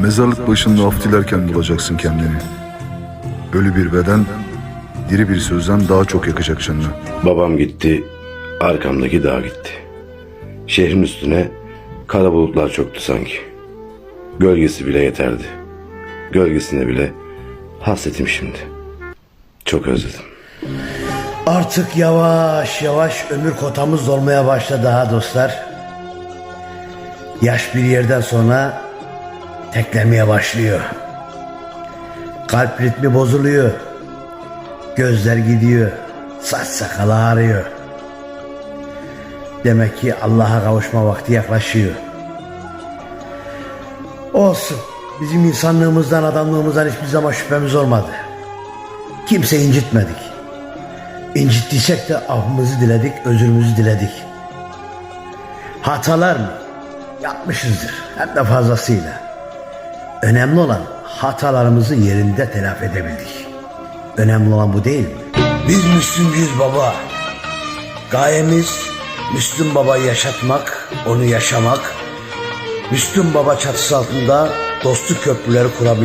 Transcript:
Mezarlık başında af dilerken bulacaksın kendini. Ölü bir beden, diri bir sözden daha çok yakacak canına. Babam gitti, arkamdaki dağ gitti. Şehrin üstüne kara bulutlar çöktü sanki. Gölgesi bile yeterdi. Gölgesine bile hasretim şimdi. Çok özledim. Artık yavaş yavaş ömür kotamız dolmaya başladı ha dostlar. Yaş bir yerden sonra teklemeye başlıyor. Kalp ritmi bozuluyor. Gözler gidiyor. Saç sakal ağrıyor. Demek ki Allah'a kavuşma vakti yaklaşıyor. Olsun. Bizim insanlığımızdan, adamlığımızdan hiçbir zaman şüphemiz olmadı. Kimse incitmedik. İncittiysek de affımızı diledik, özrümüzü diledik. Hatalar mı? Yapmışızdır. Hem de fazlasıyla. Önemli olan hatalarımızı yerinde telafi edebildik. Önemli olan bu değil mi? Biz Müslümcüyüz baba. Gayemiz Müslüm Baba'yı yaşatmak, onu yaşamak. Müslüm Baba çatısı altında dostluk köprüleri kurabilmek.